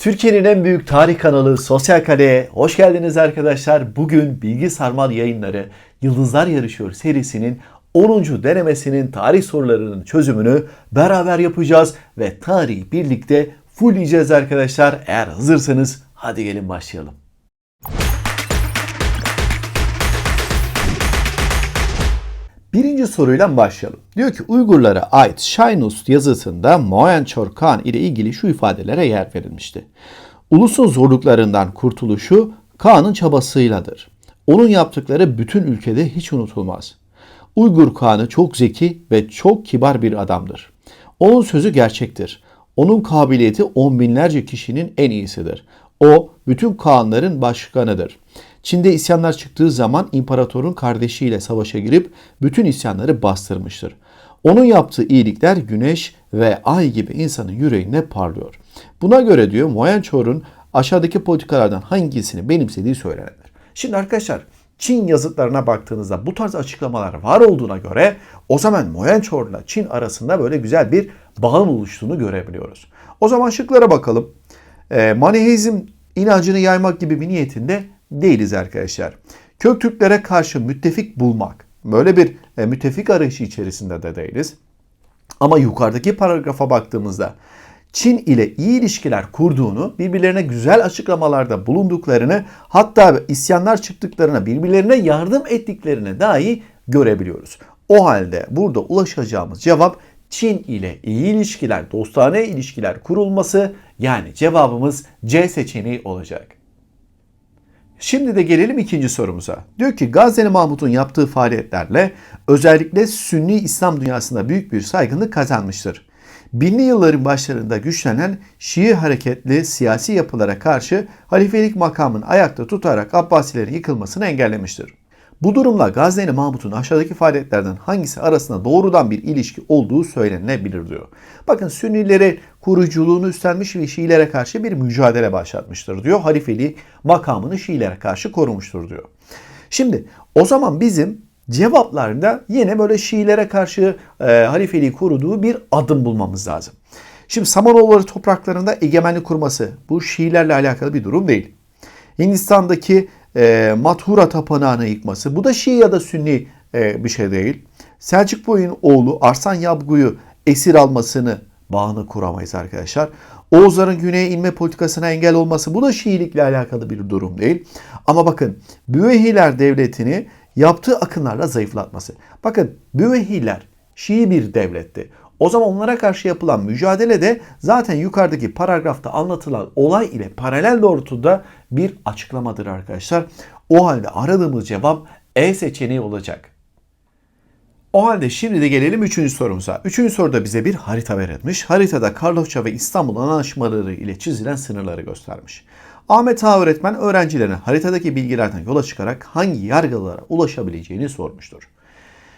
Türkiye'nin en büyük tarih kanalı Sosyal Kale'ye hoş geldiniz arkadaşlar. Bugün Bilgi Sarmal Yayınları Yıldızlar Yarışıyor serisinin 10. denemesinin tarih sorularının çözümünü beraber yapacağız ve tarihi birlikte fullleyeceğiz arkadaşlar. Eğer hazırsanız hadi gelin başlayalım. Birinci soruyla başlayalım. Diyor ki Uygurlara ait Shainust yazısında Mohenjo Khan ile ilgili şu ifadelere yer verilmişti. Ulusun zorluklarından kurtuluşu Khan'ın çabasıyladır. Onun yaptıkları bütün ülkede hiç unutulmaz. Uygur Khan'ı çok zeki ve çok kibar bir adamdır. Onun sözü gerçektir. Onun kabiliyeti on binlerce kişinin en iyisidir. O bütün Kağanların başkanıdır. Çin'de isyanlar çıktığı zaman imparatorun kardeşiyle savaşa girip bütün isyanları bastırmıştır. Onun yaptığı iyilikler güneş ve ay gibi insanın yüreğine parlıyor. Buna göre diyor Moyencho'nun aşağıdaki politikalardan hangisini benimsediği söylenir. Şimdi arkadaşlar Çin yazıtlarına baktığınızda bu tarz açıklamalar var olduğuna göre o zaman Moyenchor ile Çin arasında böyle güzel bir bağın oluştuğunu görebiliyoruz. O zaman şıklara bakalım. E, Maniheizm inancını yaymak gibi bir niyetinde değiliz arkadaşlar. Kök Türklere karşı müttefik bulmak, böyle bir e, müttefik arayışı içerisinde de değiliz. Ama yukarıdaki paragrafa baktığımızda Çin ile iyi ilişkiler kurduğunu, birbirlerine güzel açıklamalarda bulunduklarını, hatta isyanlar çıktıklarına, birbirlerine yardım ettiklerine dahi görebiliyoruz. O halde burada ulaşacağımız cevap Çin ile iyi ilişkiler, dostane ilişkiler kurulması yani cevabımız C seçeneği olacak. Şimdi de gelelim ikinci sorumuza. Diyor ki Gazneli Mahmut'un yaptığı faaliyetlerle özellikle Sünni İslam dünyasında büyük bir saygınlık kazanmıştır. Binli yılların başlarında güçlenen Şii hareketli siyasi yapılara karşı halifelik makamını ayakta tutarak Abbasilerin yıkılmasını engellemiştir. Bu durumla Gazneli Mahmut'un aşağıdaki faaliyetlerden hangisi arasında doğrudan bir ilişki olduğu söylenebilir diyor. Bakın Sünnilere kuruculuğunu üstlenmiş ve Şiilere karşı bir mücadele başlatmıştır diyor. Halifeliği makamını Şiilere karşı korumuştur diyor. Şimdi o zaman bizim cevaplarında yine böyle Şiilere karşı e, halifeliği koruduğu bir adım bulmamız lazım. Şimdi Samanoğulları topraklarında egemenlik kurması bu Şiilerle alakalı bir durum değil. Hindistan'daki e, Mathura tapınağını yıkması. Bu da Şii ya da Sünni e, bir şey değil. Selçuk Boy'un oğlu Arslan Yabgu'yu esir almasını bağını kuramayız arkadaşlar. Oğuzların güneye inme politikasına engel olması bu da Şiilikle alakalı bir durum değil. Ama bakın Büvehiler devletini yaptığı akınlarla zayıflatması. Bakın Büvehiler Şii bir devletti. O zaman onlara karşı yapılan mücadele de zaten yukarıdaki paragrafta anlatılan olay ile paralel doğrultuda bir açıklamadır arkadaşlar. O halde aradığımız cevap E seçeneği olacak. O halde şimdi de gelelim üçüncü sorumuza. Üçüncü soruda bize bir harita verilmiş. Haritada Karlofça ve İstanbul anlaşmaları ile çizilen sınırları göstermiş. Ahmet Ağa öğretmen öğrencilerine haritadaki bilgilerden yola çıkarak hangi yargılara ulaşabileceğini sormuştur.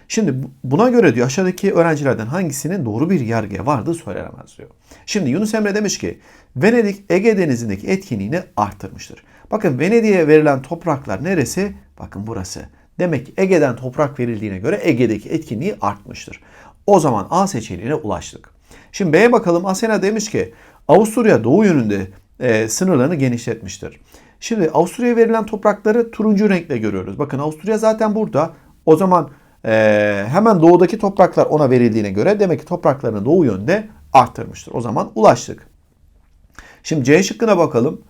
Şimdi buna göre diyor aşağıdaki öğrencilerden hangisinin doğru bir yargıya vardığı söylenemez diyor. Şimdi Yunus Emre demiş ki Venedik Ege Denizi'ndeki etkinliğini arttırmıştır. Bakın Venedik'e verilen topraklar neresi? Bakın burası. Demek ki Ege'den toprak verildiğine göre Ege'deki etkinliği artmıştır. O zaman A seçeneğine ulaştık. Şimdi B'ye bakalım. Asena demiş ki Avusturya doğu yönünde e, sınırlarını genişletmiştir. Şimdi Avusturya'ya verilen toprakları turuncu renkle görüyoruz. Bakın Avusturya zaten burada. O zaman e, hemen doğudaki topraklar ona verildiğine göre demek ki topraklarını doğu yönde arttırmıştır. O zaman ulaştık. Şimdi C şıkkına bakalım.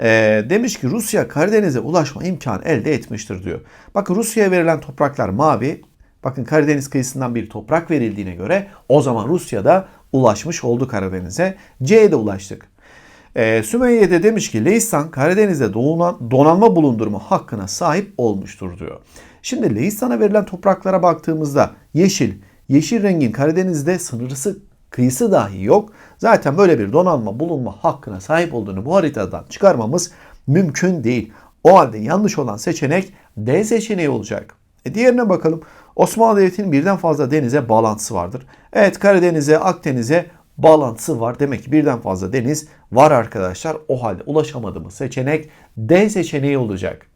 E, demiş ki Rusya Karadeniz'e ulaşma imkanı elde etmiştir diyor. Bakın Rusya'ya verilen topraklar mavi. Bakın Karadeniz kıyısından bir toprak verildiğine göre o zaman Rusya'da ulaşmış oldu Karadeniz'e. C'ye de ulaştık. E, Sümeyye de demiş ki Leistan Karadeniz'de donan, donanma bulundurma hakkına sahip olmuştur diyor. Şimdi Leistan'a verilen topraklara baktığımızda yeşil, yeşil rengin Karadeniz'de sınırısı kıyısı dahi yok. Zaten böyle bir donanma bulunma hakkına sahip olduğunu bu haritadan çıkarmamız mümkün değil. O halde yanlış olan seçenek D seçeneği olacak. E diğerine bakalım. Osmanlı Devleti'nin birden fazla denize bağlantısı vardır. Evet Karadeniz'e, Akdeniz'e bağlantısı var. Demek ki birden fazla deniz var arkadaşlar. O halde ulaşamadığımız seçenek D seçeneği olacak.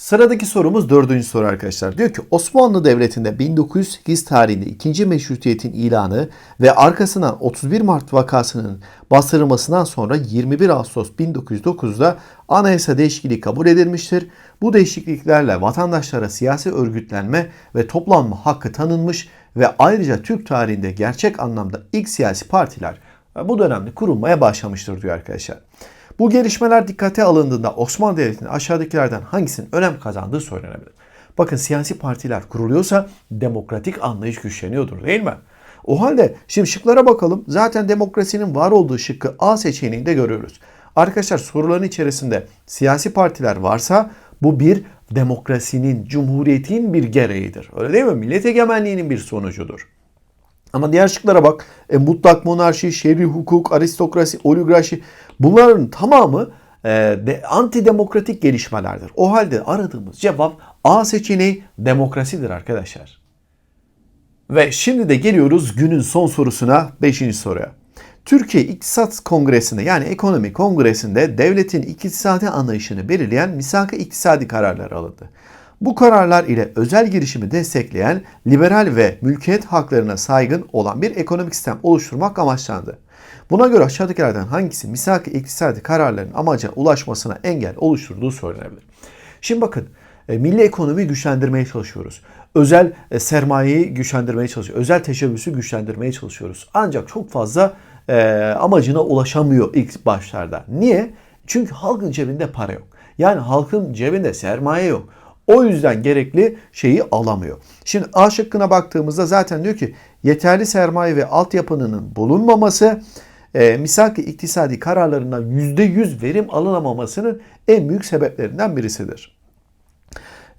Sıradaki sorumuz dördüncü soru arkadaşlar. Diyor ki Osmanlı Devleti'nde 1908 tarihinde ikinci meşrutiyetin ilanı ve arkasından 31 Mart vakasının bastırılmasından sonra 21 Ağustos 1909'da anayasa değişikliği kabul edilmiştir. Bu değişikliklerle vatandaşlara siyasi örgütlenme ve toplanma hakkı tanınmış ve ayrıca Türk tarihinde gerçek anlamda ilk siyasi partiler bu dönemde kurulmaya başlamıştır diyor arkadaşlar. Bu gelişmeler dikkate alındığında Osmanlı Devleti'nin aşağıdakilerden hangisinin önem kazandığı söylenebilir. Bakın siyasi partiler kuruluyorsa demokratik anlayış güçleniyordur değil mi? O halde şimdi şıklara bakalım. Zaten demokrasinin var olduğu şıkkı A seçeneğinde görüyoruz. Arkadaşlar soruların içerisinde siyasi partiler varsa bu bir demokrasinin, cumhuriyetin bir gereğidir. Öyle değil mi? Millet egemenliğinin bir sonucudur. Ama diğer şıklara bak. E, mutlak monarşi, şer'i hukuk, aristokrasi, oligarşi bunların tamamı e, de, antidemokratik gelişmelerdir. O halde aradığımız cevap A seçeneği demokrasidir arkadaşlar. Ve şimdi de geliyoruz günün son sorusuna 5. soruya. Türkiye İktisat Kongresi'nde yani ekonomi kongresinde devletin iktisadi anlayışını belirleyen misak-ı iktisadi kararlar alındı. Bu kararlar ile özel girişimi destekleyen liberal ve mülkiyet haklarına saygın olan bir ekonomik sistem oluşturmak amaçlandı. Buna göre aşağıdakilerden hangisi misak-ı iktisadi kararların amaca ulaşmasına engel oluşturduğu söylenebilir. Şimdi bakın e, milli ekonomiyi güçlendirmeye çalışıyoruz. Özel e, sermayeyi güçlendirmeye çalışıyoruz. Özel teşebbüsü güçlendirmeye çalışıyoruz. Ancak çok fazla e, amacına ulaşamıyor ilk başlarda. Niye? Çünkü halkın cebinde para yok. Yani halkın cebinde sermaye yok. O yüzden gerekli şeyi alamıyor. Şimdi A şıkkına baktığımızda zaten diyor ki yeterli sermaye ve altyapının bulunmaması e, misak-ı iktisadi kararlarından %100 verim alınamamasının en büyük sebeplerinden birisidir.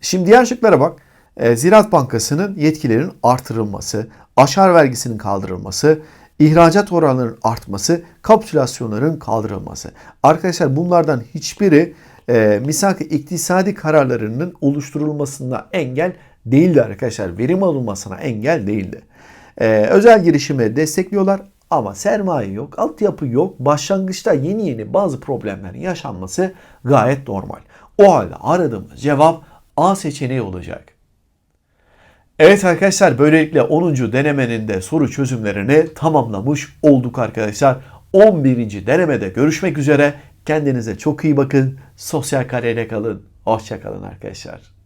Şimdi diğer şıklara bak. E, Ziraat Bankası'nın yetkilerinin artırılması, aşar vergisinin kaldırılması, ihracat oranlarının artması, kapitülasyonların kaldırılması. Arkadaşlar bunlardan hiçbiri e, misak iktisadi kararlarının oluşturulmasına engel değildi arkadaşlar. Verim alınmasına engel değildi. E, özel girişimi destekliyorlar ama sermaye yok, altyapı yok. Başlangıçta yeni yeni bazı problemlerin yaşanması gayet normal. O halde aradığımız cevap A seçeneği olacak. Evet arkadaşlar böylelikle 10. denemenin de soru çözümlerini tamamlamış olduk arkadaşlar. 11. denemede görüşmek üzere. Kendinize çok iyi bakın. Sosyal kariyere kalın. Hoşçakalın arkadaşlar.